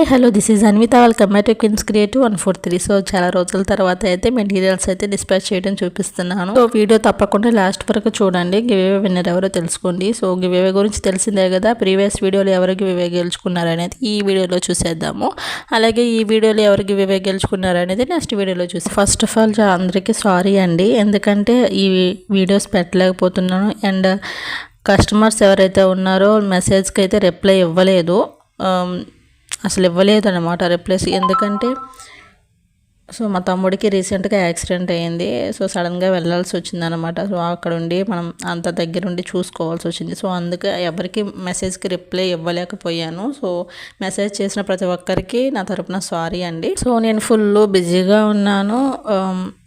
Hi hello this is Anvitha. Welcome to Queens creative one four three. So చాలా రోజుల తర్వాత అయితే materials అయితే డిస్పాచ్ చేయడం చూపిస్తున్నాను. సో వీడియో తప్పకుండా లాస్ట్ వరకు చూడండి. గివేవే విన్నర్ ఎవరో తెలుసుకోండి. సో గివేవే గురించి తెలిసిందే కదా. ప్రీవియస్ వీడియోలో ఎవరు గివేవే గెలుచుకున్నారు అనేది ఈ వీడియోలో చూసేద్దాము. అలాగే ఈ వీడియోలో ఎవరు గివేవే గెలుచుకున్నారు అనేది నెక్స్ట్ వీడియోలో చూసి ఫస్ట్ ఆఫ్ ఆల్ అందరికీ సారీ అండి. ఎందుకంటే ఈ వీడియోస్ పెట్టలేకపోతున్నాను. అండ్ కస్టమర్స్ ఎవరైతే ఉన్నారో మెసేజ్కి అయితే రిప్లై ఇవ్వలేదు. అసలు ఇవ్వలేదు అనమాట రిప్లేస్. ఎందుకంటే సో మా తమ్ముడికి రీసెంట్గా యాక్సిడెంట్ అయ్యింది. సో సడన్గా వెళ్ళాల్సి వచ్చింది అనమాట సో అక్కడ ఉండి మనం అంత దగ్గర ఉండి చూసుకోవాల్సి వచ్చింది. సో అందుకే ఎవరికి మెసేజ్కి రిప్లై ఇవ్వలేకపోయాను. సో మెసేజ్ చేసిన ప్రతి ఒక్కరికి నా తరపున సారీ అండి. సో నేను ఫుల్ బిజీగా ఉన్నాను.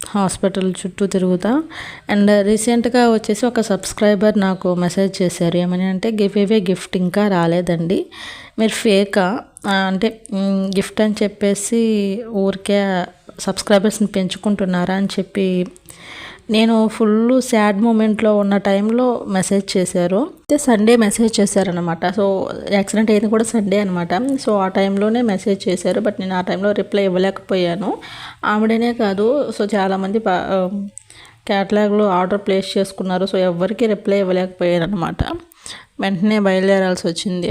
హాస్పిటల్ చుట్టూ తిరుగుతా. అండ్ రీసెంట్గా వచ్చేసి ఒక సబ్స్క్రైబర్ నాకు మెసేజ్ చేశారు. ఏమని అంటే గివ్ ఇవే గిఫ్ట్ ఇంకా రాలేదండి. మీరు ఫేకా? అంటే గిఫ్ట్ అని చెప్పేసి ఊరికే సబ్స్క్రైబర్స్ని పెంచుకుంటున్నారా అని చెప్పి నేను ఫుల్ సాడ్ మూమెంట్లో ఉన్న టైంలో మెసేజ్ చేశారు. అయితే సండే మెసేజ్ చేశారనమాట సో యాక్సిడెంట్ అయింది కూడా సండే అనమాట సో ఆ టైంలోనే మెసేజ్ చేశారు. బట్ నేను ఆ టైంలో రిప్లై ఇవ్వలేకపోయాను. ఆవిడనే కాదు సో చాలామంది క్యాటలాగ్లో ఆర్డర్ ప్లేస్ చేసుకున్నారు. సో ఎవరికి రిప్లై ఇవ్వలేకపోయారు అనమాట వెంటనే బయలుదేరాల్సి వచ్చింది.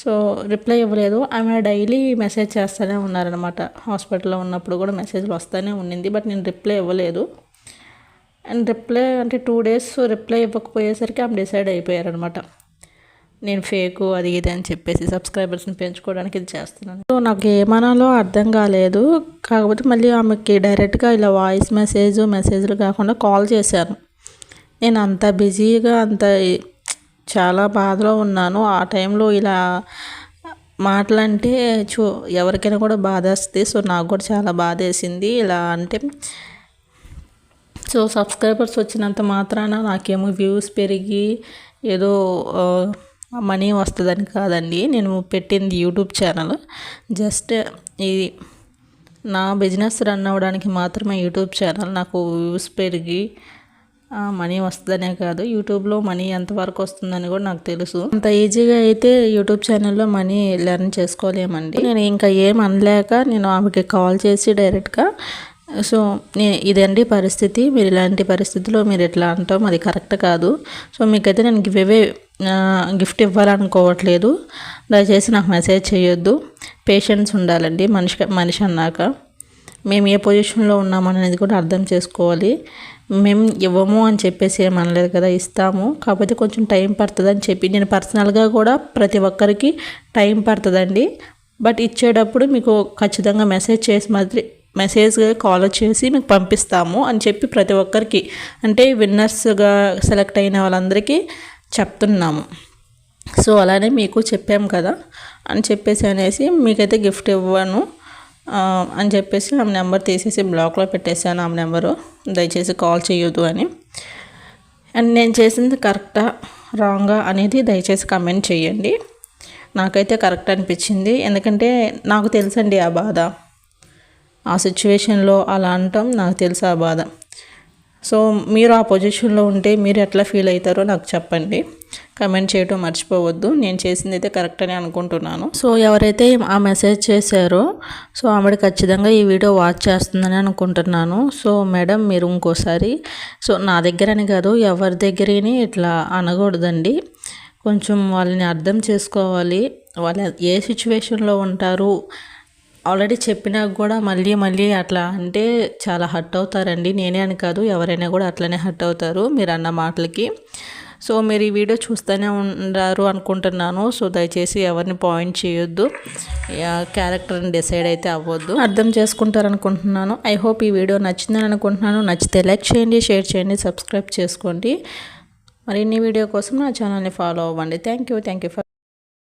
సో రిప్లై ఇవ్వలేదు. ఆమె డైలీ మెసేజ్ చేస్తూనే ఉన్నారనమాట హాస్పిటల్లో ఉన్నప్పుడు కూడా మెసేజ్లు వస్తూనే ఉండింది బట్ నేను రిప్లై ఇవ్వలేదు. అండ్ రిప్లై అంటే టూ డేస్ రిప్లై ఇవ్వకపోయేసరికి ఆమె డిసైడ్ అయిపోయారనమాట నేను ఫేకు అది ఇది అని చెప్పేసి సబ్స్క్రైబర్స్ని పెంచుకోవడానికి ఇది చేస్తున్నాను. సో నాకు ఏమనాలో అర్థం కాలేదు. కాకపోతే మళ్ళీ ఆమెకి డైరెక్ట్గా ఇలా వాయిస్ మెసేజ్ మెసేజ్లు కాకుండా కాల్ చేశాను. నేను అంత బిజీగా అంత చాలా బాధలో ఉన్నాను. ఆ టైంలో ఇలా మాటలంటే చూ ఎవరికైనా కూడా బాధ వస్తుంది సో నాకు కూడా చాలా బాధ వేసింది ఇలా అంటే సో సబ్స్క్రైబర్స్ వచ్చినంత మాత్రాన నాకేమో వ్యూస్ పెరిగి ఏదో మనీ వస్తుందని కాదండి. నేను పెట్టింది యూట్యూబ్ ఛానల్. జస్ట్ ఇది నా బిజినెస్ రన్ అవ్వడానికి మాత్రమే యూట్యూబ్ ఛానల్. నాకు వ్యూస్ పెరిగి మనీ వస్తుందనే కాదు. యూట్యూబ్లో మనీ ఎంతవరకు వస్తుందని కూడా నాకు తెలుసు. అంత ఈజీగా అయితే యూట్యూబ్ ఛానల్లో మనీ లెర్న్ చేసుకోలేమండి. నేను ఇంకా ఏం అనలేక నేను ఆమెకి కాల్ చేసి డైరెక్ట్గా సో ఇదండి పరిస్థితి. మీరు ఇలాంటి పరిస్థితిలో మీరు ఎట్లా అంటాం అది కరెక్ట్ కాదు. సో మీకైతే నేను గివ్వే గిఫ్ట్ ఇవ్వాలనుకోవట్లేదు. దయచేసి నాకు మెసేజ్ చేయొద్దు. పేషెన్స్ ఉండాలండి మనిషి మనిషి అన్నాక. మేము ఏ పొజిషన్లో ఉన్నామనేది కూడా అర్థం చేసుకోవాలి. మేము ఇవ్వము అని చెప్పేసి ఏమనలేదు కదా ఇస్తాము. కాకపోతే కొంచెం టైం పడుతుంది అని చెప్పి నేను పర్సనల్గా కూడా ప్రతి ఒక్కరికి టైం పడుతుందండి. బట్ ఇచ్చేటప్పుడు మీకు ఖచ్చితంగా మెసేజ్ చేసి మాదిరి మెసేజ్గా కాల్ చేసి మీకు పంపిస్తాము అని చెప్పి ప్రతి ఒక్కరికి అంటే విన్నర్స్గా సెలెక్ట్ అయిన వాళ్ళందరికీ చెప్తున్నాము. సో అలానే మీకు చెప్పాము కదా అని చెప్పేసి అనేసి మీకైతే గిఫ్ట్ ఇవ్వను. అని చెప్పేసి ఆమె నెంబర్ తీసేసి బ్లాక్లో పెట్టేశాను ఆమె నెంబరు. దయచేసి కాల్ చేయొద్దు అని. అండ్ నేను చేసింది కరెక్టా రాంగా అనేది దయచేసి కమెంట్ చేయండి. నాకైతే కరెక్ట్ అనిపించింది. ఎందుకంటే నాకు తెలుసండి ఆ బాధ. ఆ సిచ్యువేషన్లో అలా అంటాం నాకు తెలుసు ఆ బాధ. సో మీరు ఆ పొజిషన్లో ఉంటే మీరు ఎట్లా ఫీల్ అవుతారో నాకు చెప్పండి. కమెంట్ చేయటం మర్చిపోవద్దు. నేను చేసింది అయితే కరెక్ట్ అని అనుకుంటున్నాను. సో ఎవరైతే ఆ మెసేజ్ చేశారో సో ఆవిడ ఖచ్చితంగా ఈ వీడియో వాచ్ చేస్తుందని అనుకుంటున్నాను. సో మేడం మీరు ఇంకోసారి సో నా దగ్గరని కాదు ఎవరి దగ్గరని ఇట్లా అనకూడదండి. కొంచెం వాళ్ళని అర్థం చేసుకోవాలి. వాళ్ళు ఏ సిచ్యువేషన్లో ఉంటారు ఆల్రెడీ చెప్పినా కూడా మళ్ళీ మళ్ళీ అట్లా అంటే చాలా హర్ట్ అవుతారండి. నేనే అని కాదు ఎవరైనా కూడా అట్లనే హర్ట్ అవుతారు మీరు అన్న మాటలకి. సో మీరు ఈ వీడియో చూస్తూనే ఉండరు అనుకుంటున్నాను. సో దయచేసి ఎవరిని పాయింట్ చేయొద్దు. క్యారెక్టర్ని డిసైడ్ అయితే అవ్వద్దు. అర్థం చేసుకుంటారు అనుకుంటున్నాను. ఐ హోప్ ఈ వీడియో నచ్చిందని అనుకుంటున్నాను. నచ్చితే లైక్ చేయండి షేర్ చేయండి సబ్స్క్రైబ్ చేసుకోండి. మరిన్ని వీడియో కోసం నా ఛానల్ని ఫాలో అవ్వండి. Thank you thank you for